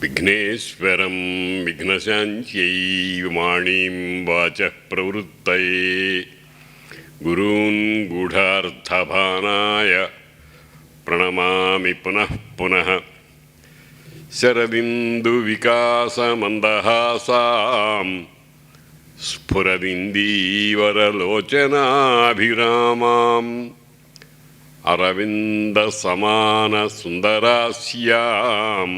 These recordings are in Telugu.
విఘ్నేశ్వరం విఘ్నశాంత్యై వాణీం వాచ ప్రవృత్తయే గురూన్ గూఢార్థభానాయ ప్రణమామి పునః పునః శరదిందువికాసమందహాసాం స్ఫురదిందీవరలోచనాభిరామాం అరవిందసమానసుందరాస్యాం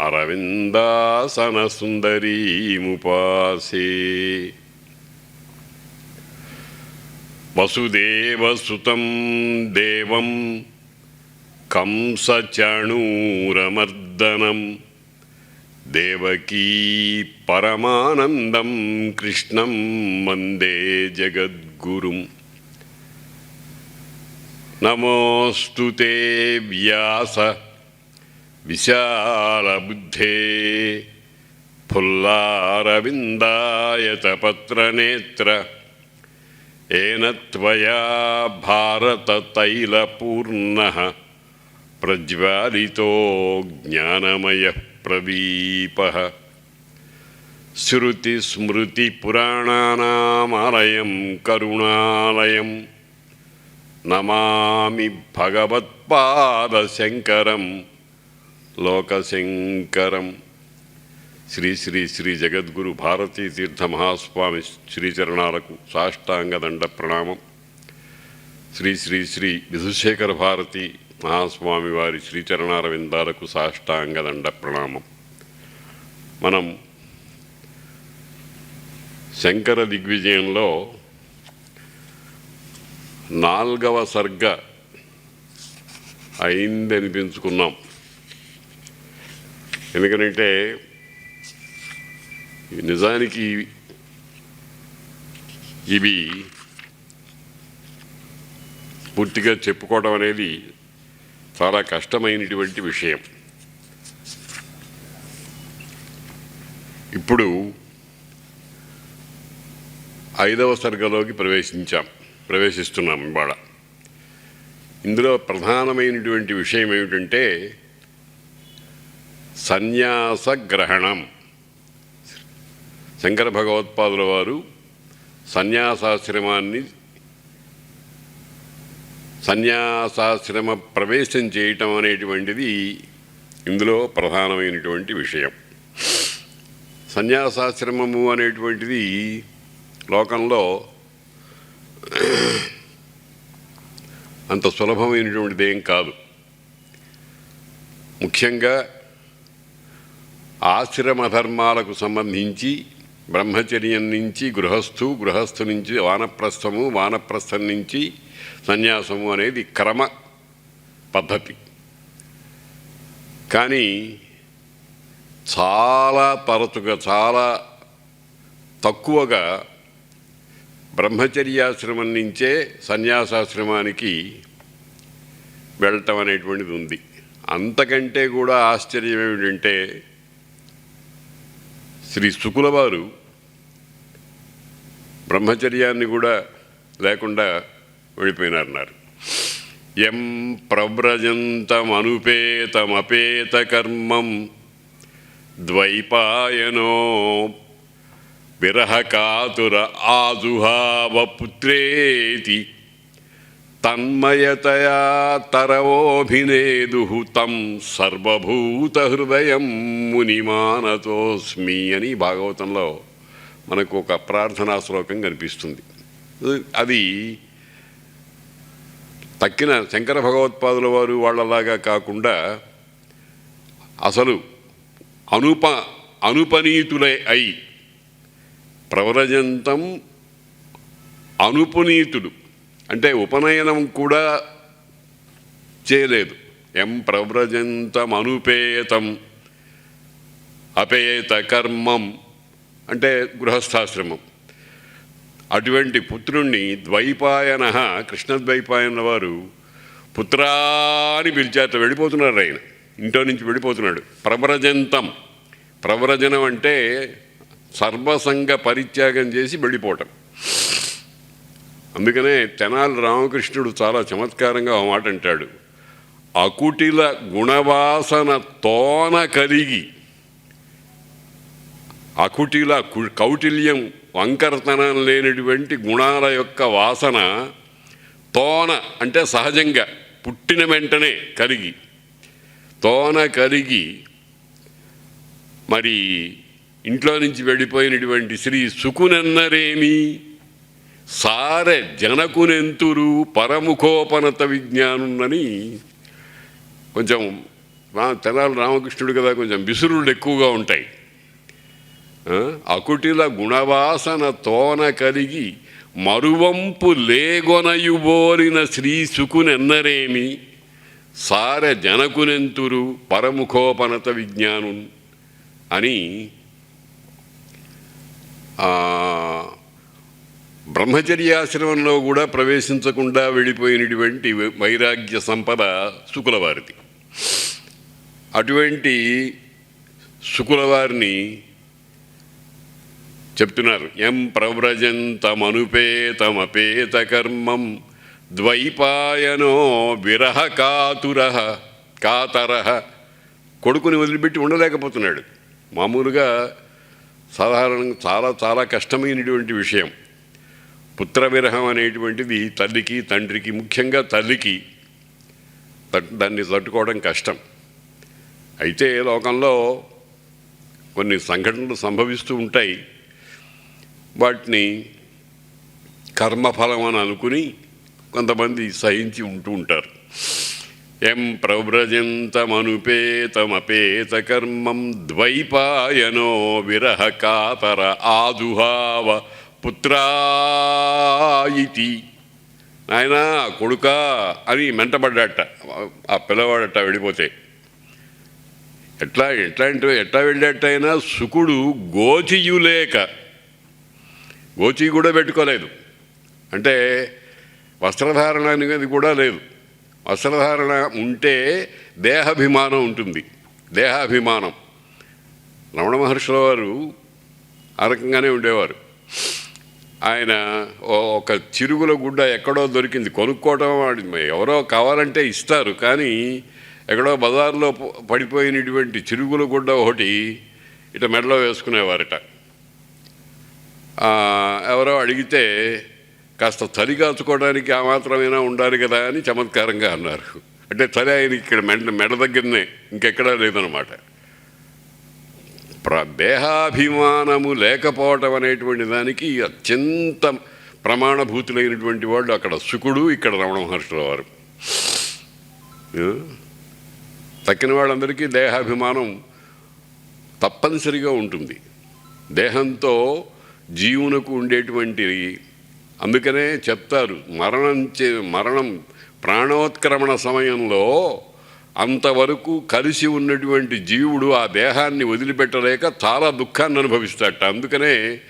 అరవిందాసన సుందరీముపాసే వసుదేవసుతం దేవం కంసచణూరమర్దనం దేవకీ పరమానందం కృష్ణం వందే జగద్గురుం. నమోస్తు వ్యాస విశాలబుద్ధే. ఫుల్లారవిందాయత పత్రనేత్ర ఏన త్వయా భారతతైలపూర్ణः. ప్రజ్వాలితో జ్ఞానమయः ప్రదీపः శృతిస్మృతిపురాణానామాలయం కరుణాలయం. నమామి భగవత్పాదశంకరం లోకశంకరం. శ్రీ శ్రీ శ్రీ జగద్గురు భారతీ తీర్థ మహాస్వామి శ్రీచరణాలకు సాష్టాంగదండ ప్రణామం. శ్రీ శ్రీ శ్రీ విధుశేఖర భారతి మహాస్వామి వారి శ్రీచరణార విందాలకు సాష్టాంగదండ ప్రణామం. మనం శంకర దిగ్విజయంలో నాల్గవ సర్గ అయిందనిపించుకున్నాం. అనిపించుకున్నాం ఎందుకంటే నిజానికి ఇవి పూర్తిగా చెప్పుకోవడం అనేది చాలా కష్టమైనటువంటి విషయం. ఇప్పుడు ఐదవ సర్గలోకి ప్రవేశించాం ప్రవేశిస్తున్నాం ఇవాళ. ఇందులో ప్రధానమైనటువంటి విషయం ఏమిటంటే సన్యాస గ్రహణం శంకర భగవత్పాదుల వారు సన్యాసాశ్రమాన్ని సన్యాసాశ్రమ ప్రవేశం చేయటం అనేటువంటిది ఇందులో ప్రధానమైనటువంటి విషయం. సన్యాసాశ్రమము అనేటువంటిది లోకంలో అంత సులభమైనటువంటిది ఏం కాదు. ముఖ్యంగా ఆశ్రమ ధర్మాలకు సంబంధించి బ్రహ్మచర్యం నుంచి గృహస్థు గృహస్థు నుంచి వానప్రస్థము వానప్రస్థం నుంచి సన్యాసము అనేది క్రమ పద్ధతి. కానీ చాలా తరచుగా చాలా తక్కువగా బ్రహ్మచర్యాశ్రమం నుంచే సన్యాసాశ్రమానికి వెళ్ళటం అనేటువంటిది ఉంది. అంతకంటే కూడా ఆశ్చర్యం ఏమిటంటే శ్రీ శుకుల వారు బ్రహ్మచర్యాన్ని కూడా లేకుండా వెళ్ళిపోయినారన్నారు. ఎం ప్రవ్రజంతమనుపేతమపేతకర్మం ద్వైపాయనో విరహకాతుర ఆజుహావపుత్రేతి తన్మయతయా తరవోభినేదు తం సర్వభూత హృదయం మునిమానతోస్మి అని భాగవతంలో మనకు ఒక ప్రార్థనా శ్లోకం కనిపిస్తుంది. అది తక్కిన శంకర భగవత్పాదుల వారు వాళ్ళలాగా కాకుండా అసలు అనుప అనుపనీతులై అయి ప్రవరజంతం అనుపునీతుడు అంటే ఉపనయనం కూడా చేయలేదు. ఎం ప్రవ్రజంతం అనుపేతం అపేత కర్మం అంటే గృహస్థాశ్రమం. అటువంటి పుత్రుణ్ణి ద్వైపాయన కృష్ణద్వైపాయన వారు పుత్రా అని వెళ్ళిపోతున్నారు ఆయన. ఇంట్లో నుంచి వెళ్ళిపోతున్నాడు. ప్రవ్రజంతం. ప్రవ్రజనం అంటే సర్వసంగ పరిత్యాగం చేసి వెళ్ళిపోవటం. అందుకనే తెనాలి రామకృష్ణుడు చాలా చమత్కారంగా ఒక మాట అంటాడు. అకుటిల గుణవాసన తోన కలిగి అకుటిల కు- కౌటిల్యం వంకరతనం లేనటువంటి గుణాల యొక్క వాసన తోన అంటే సహజంగా పుట్టిన వెంటనే కలిగి తోన కలిగి మరి ఇంట్లో నుంచి వెళ్ళిపోయినటువంటి శ్రీ సుకునెన్నరేమి సారె జనకునెంతురు పరముఖోపనత విజ్ఞానున్నని కొంచెం రా తెనాలి రామకృష్ణుడు కదా కొంచెం విసురులు ఎక్కువగా ఉంటాయి. అకుటిల గుణవాసన తోన కలిగి మరువంపు లేగొనయుబోలిన శ్రీ సుకునెన్నరేమి సారె జనకునెంతురు పరముఖోపనత విజ్ఞానున్ అని బ్రహ్మచర్యాశ్రమంలో కూడా ప్రవేశించకుండా వెళ్ళిపోయినటువంటి వైరాగ్య సంపద శుకులవారిది. అటువంటి శుకులవారిని చెప్తున్నారు. ఎం ప్రవ్రజంతమనుపేతమపేత కర్మం ద్వైపాయనో విరహ కాతుర కాతర కొడుకుని వదిలిపెట్టి ఉండలేకపోతున్నాడు. మామూలుగా సాధారణంగా చాలా చాలా కష్టమైనటువంటి విషయం. పుత్ర విరహం అనేటువంటిది తల్లికి తండ్రికి ముఖ్యంగా తల్లికి తట్- దాన్ని తట్టుకోవడం కష్టం. అయితే లోకంలో కొన్ని సంఘటనలు సంభవిస్తూ ఉంటాయి. వాటిని కర్మఫలం అని అనుకుని కొంతమంది సహించి ఉంటూ ఉంటారు. ఎం ప్రవ్రజంతమనుపేతమపేత కర్మం ద్వైపాయనో విరహ కాతర ఆదుహావ పుత్రాయితి ఆయన కొడుక అని మెంటబడ్డాట. ఆ పిల్లవాడట వెళ్ళిపోతే. ఎట్లా ఎట్లా అంటే ఎట్లా వెళ్ళేటైనా సుకుడు గోచియులేక గోచి కూడా పెట్టుకోలేదు. అంటే వస్త్రధారణ అనేది కూడా లేదు. వస్త్రధారణ ఉంటే దేహాభిమానం ఉంటుంది. దేహాభిమానం. రమణ మహర్షుల వారు ఆ రకంగానే ఉండేవారు. ఆయన ఓ- ఒక చిరుగుల గుడ్డ ఎక్కడో దొరికింది కొనుక్కోవటం వాడి ఎవరో కావాలంటే ఇస్తారు కానీ ఎక్కడో బజార్లో పడిపోయినటువంటి చిరుగుల గుడ్డ ఒకటి ఇట మెడలో వేసుకునేవారట. ఎవరో అడిగితే కాస్త చలి కాచుకోవడానికి ఆ మాత్రమైనా ఉండాలి కదా అని చమత్కారంగా అన్నారు. అంటే చలి ఆయన ఇక్కడ మెడ మెడ దగ్గరనే ఇంకెక్కడా లేదనమాట దేహాభిమానము లేకపోవటం అనేటువంటి దానికి అత్యంత ప్రమాణభూతులైనటువంటి వాళ్ళు అక్కడ శుకుడు ఇక్కడ రమణ మహర్షుల వారు తక్కిన వాళ్ళందరికీ దేహాభిమానం తప్పనిసరిగా ఉంటుంది. దేహంతో జీవునకు ఉండేటువంటి అందుకనే చెప్తారు మరణం చే మరణం ప్రాణోత్క్రమణ సమయంలో అంతవరకు కలిసి ఉన్నటువంటి జీవుడు ఆ దేహాన్ని వదిలిపెట్టలేక చాలా దుఃఖాన్ని అనుభవిస్తాట అందుకనే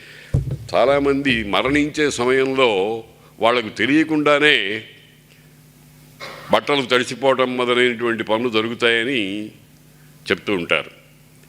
చాలామంది మరణించే సమయంలో వాళ్ళకు తెలియకుండానే బట్టలు తడిసిపోవటం మొదలైనటువంటి పనులు జరుగుతాయని చెప్తూ ఉంటారు.